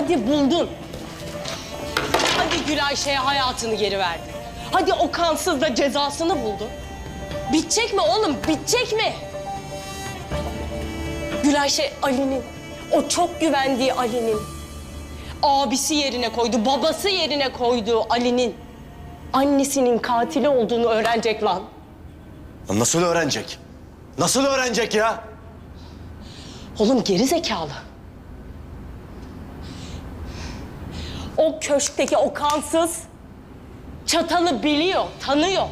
Hadi buldun. Hadi Gül Ayşe'ye hayatını geri verdin. Hadi o kansız da cezasını buldu. Bitecek mi oğlum? Bitecek mi? Gül Ayşe Ali'nin, o çok güvendiği Ali'nin. Abisi yerine koydu, babası yerine koydu Ali'nin. Annesinin katili olduğunu öğrenecek lan. Lan Nasıl öğrenecek? Nasıl öğrenecek ya? Oğlum geri zekalı. O köşkteki o kansız çatalı biliyor, tanıyor.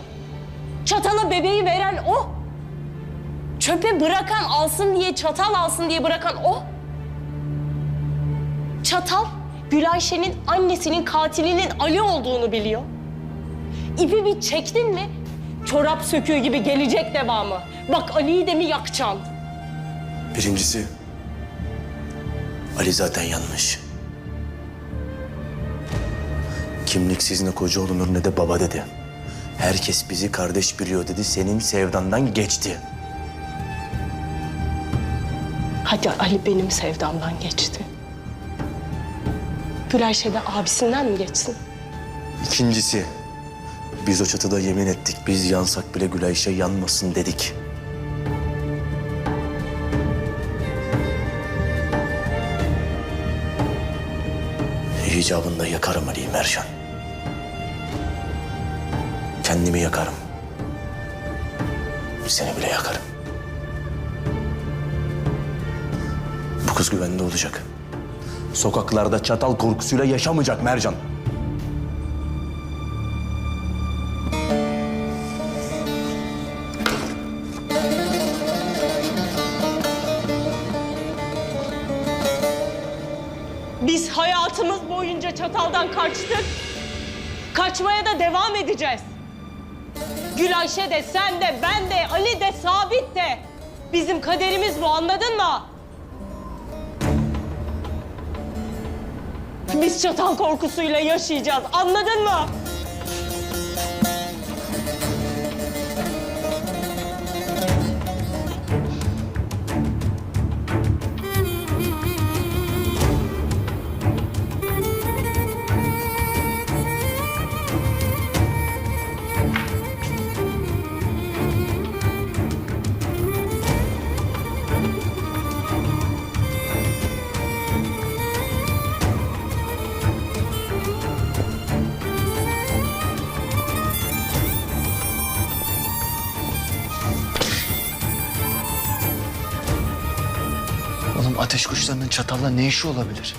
Çatala bebeği veren o. Çöpe bırakan alsın diye, çatal alsın diye bırakan o. Çatal, Gülayşe'nin annesinin katilinin Ali olduğunu biliyor. İpi bir çektin mi, çorap söküğü gibi gelecek devamı. Bak Ali'yi de mi yakacaksın? Birincisi Ali zaten yanlış. Kimliksiz ne koca olunur ne de baba dedi. Herkes bizi kardeş biliyor dedi. Senin sevdandan geçti. Hadi Ali benim sevdamdan geçti. Gülayşe de abisinden mi geçsin? İkincisi biz o çatıda yemin ettik. Biz yansak bile Gülayşe yanmasın dedik. İcabında yakarım Ali'yi Mercan. Kendimi yakarım. Seni bile yakarım. Bu kız güvende olacak. Sokaklarda çatal korkusuyla yaşamayacak Mercan. Biz hayatımız boyunca çataldan kaçtık. Kaçmaya da devam edeceğiz. Gülayşe de, sen de, ben de, Ali de, Sabit de. Bizim kaderimiz bu anladın mı? Biz çatal korkusuyla yaşayacağız anladın mı? Ateş kuşlarının çatalla ne işi olabilir?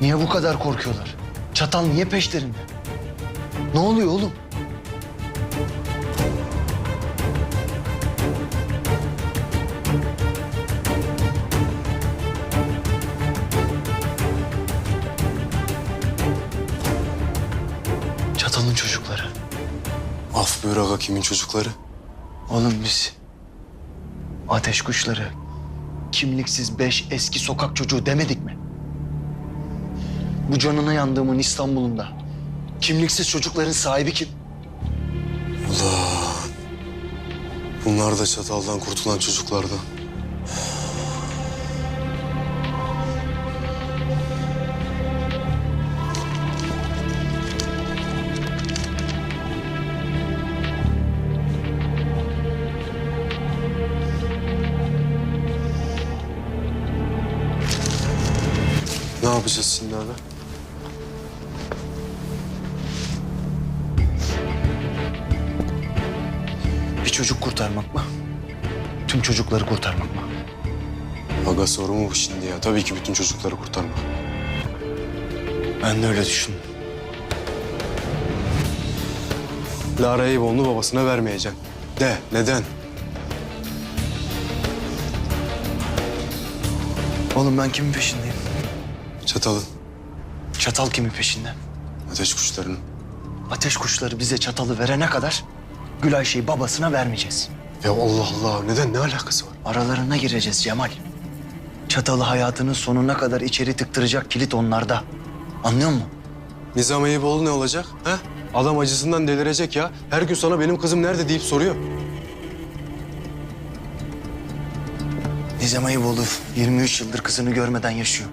Niye bu kadar korkuyorlar? Çatal niye peşlerinde? Ne oluyor oğlum? Çatalın çocukları. Af buyur aga kimin çocukları? Oğlum biz ateş kuşları, kimliksiz beş eski sokak çocuğu demedik mi? Bu canına yandığımın İstanbul'unda kimliksiz çocukların sahibi kim? Allah. Bunlar da çataldan kurtulan çocuklardan. Ne yapacağız şimdi abi? Bir çocuk kurtarmak mı? Tüm çocukları kurtarmak mı? Aga soru mu bu şimdi ya? Tabii ki bütün çocukları kurtarmak. Ben de öyle düşündüm. Lara Eyüboğlu'nu babasına vermeyeceksin. De neden? Oğlum ben kimin peşindeyim? Çatalın, Çatal kimin peşinde? ateş kuşlarının. Ateş kuşları bize çatalı verene kadar Gülayşe'yi babasına vermeyeceğiz. Ya Allah Allah neden ne alakası var? Aralarına gireceğiz Cemal. Çatalı hayatının sonuna kadar içeri tıktıracak kilit onlarda. Anlıyor musun? Nizam Eyüboğlu ne olacak? He? Adam acısından delirecek ya. Her gün sana benim kızım nerede deyip soruyor. Nizam Ayıboğlu 23 yıldır kızını görmeden yaşıyor.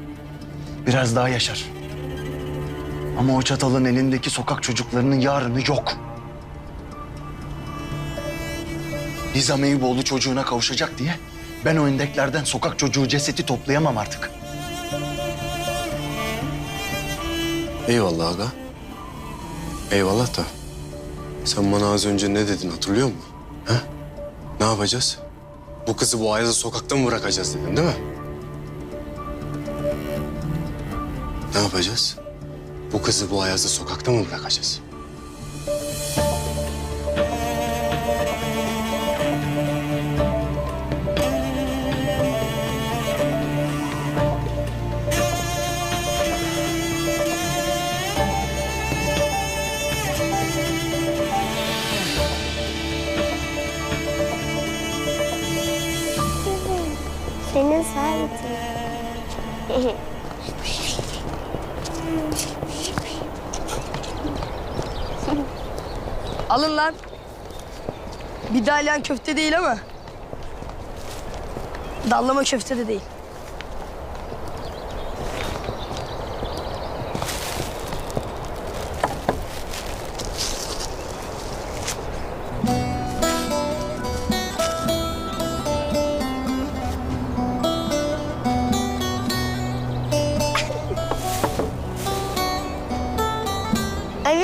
Biraz daha yaşar. Ama o çatalın elindeki sokak çocuklarının yarını yok. Nizam Eyüboğlu çocuğuna kavuşacak diye ben o endeklerden sokak çocuğu cesedi toplayamam artık. Eyvallah aga. Eyvallah da. Sen bana az önce ne dedin hatırlıyor musun? Ha? Ne yapacağız? Bu kızı bu Ayaz'a sokakta mı bırakacağız dedin değil mi? Ne yapacağız? Bu kızı bu Ayaz'da sokakta mı bırakacağız? Senin sahitin. Alın lan. Bir dalyan köfte değil ama. Dallama köfte de değil.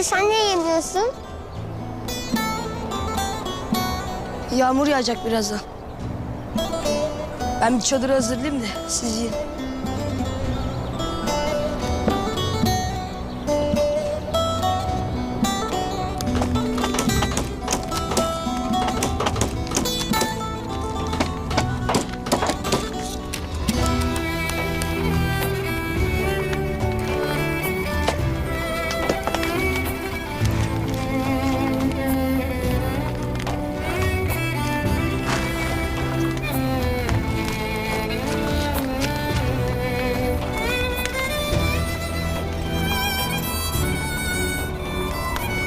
Sen ne yemiyorsun? Yağmur yağacak birazdan. Ben bir çadır hazırlayayım da siz yiyin.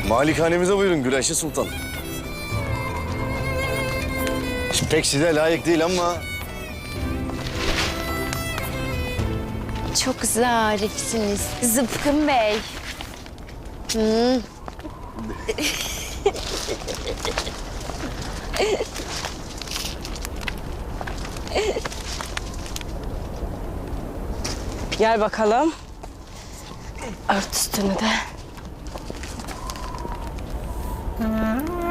Malikanemize buyurun Gülayşe Sultan. Pek size layık değil ama Çok zarifsiniz Zıpkın Bey. Hmm. Gel bakalım. Ört üstünü de. Música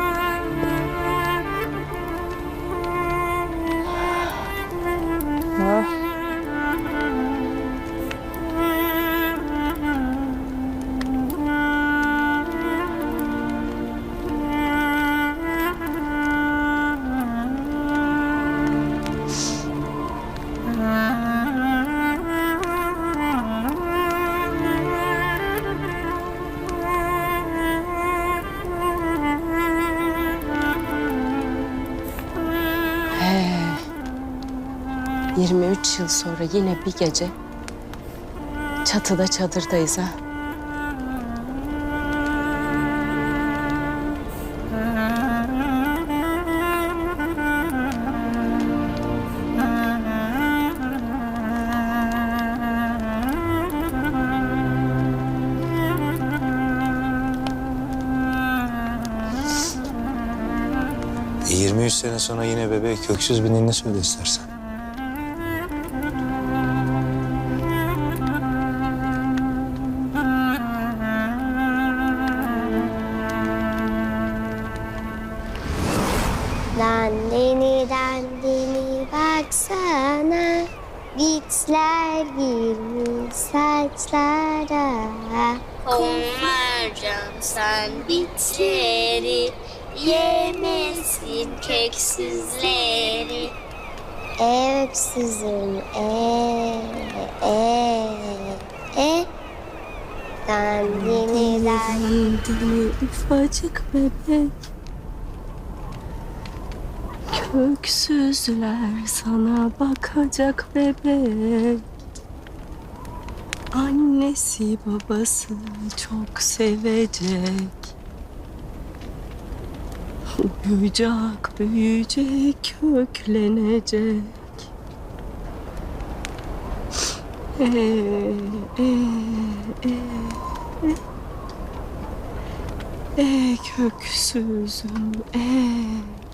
23 yıl sonra yine bir gece çatıda çadırdayız ha. E, 23 sene sonra yine bebeğe köksüz bir ninni söyle istersen. Baksana Bitler girmiş saçlara Komarcan sen bitleri Yemesin köksüzleri Öksüzüm e e e Dandini dandini ufacık bebek Köksüzler sana bakacak bebek. Annesi babası çok sevecek. Büyüyecek, büyüyecek, köklenecek. E köksüzüm e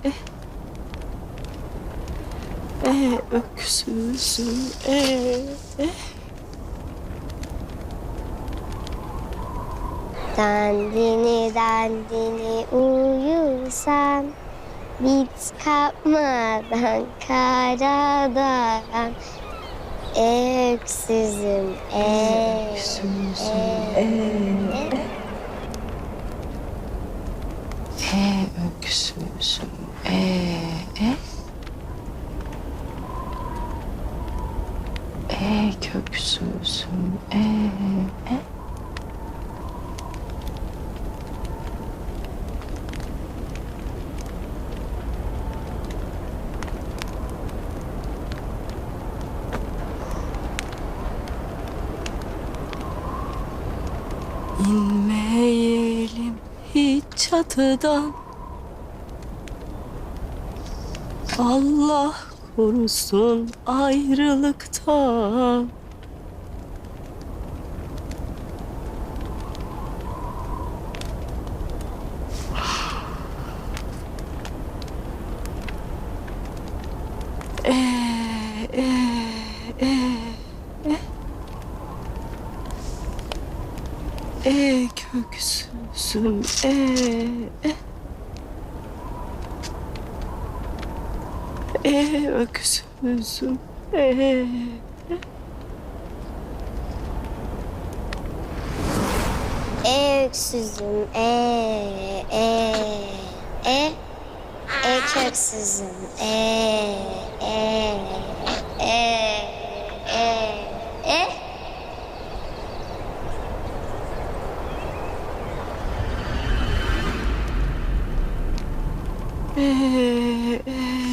e E öksüzüm e e Dandini dandini uyursam Bit kapmadan karadan Öksüzüm öksüzüm E öksüzüm e e E köksüzüm e e. İnmeyelim hiç çatıdan. Allah korusun ayrılıktan E, e, e, e. E köksüzüm e, e. E öksüzüm e. Öksüzüm e e e E köksüzüm e e e e e E, e,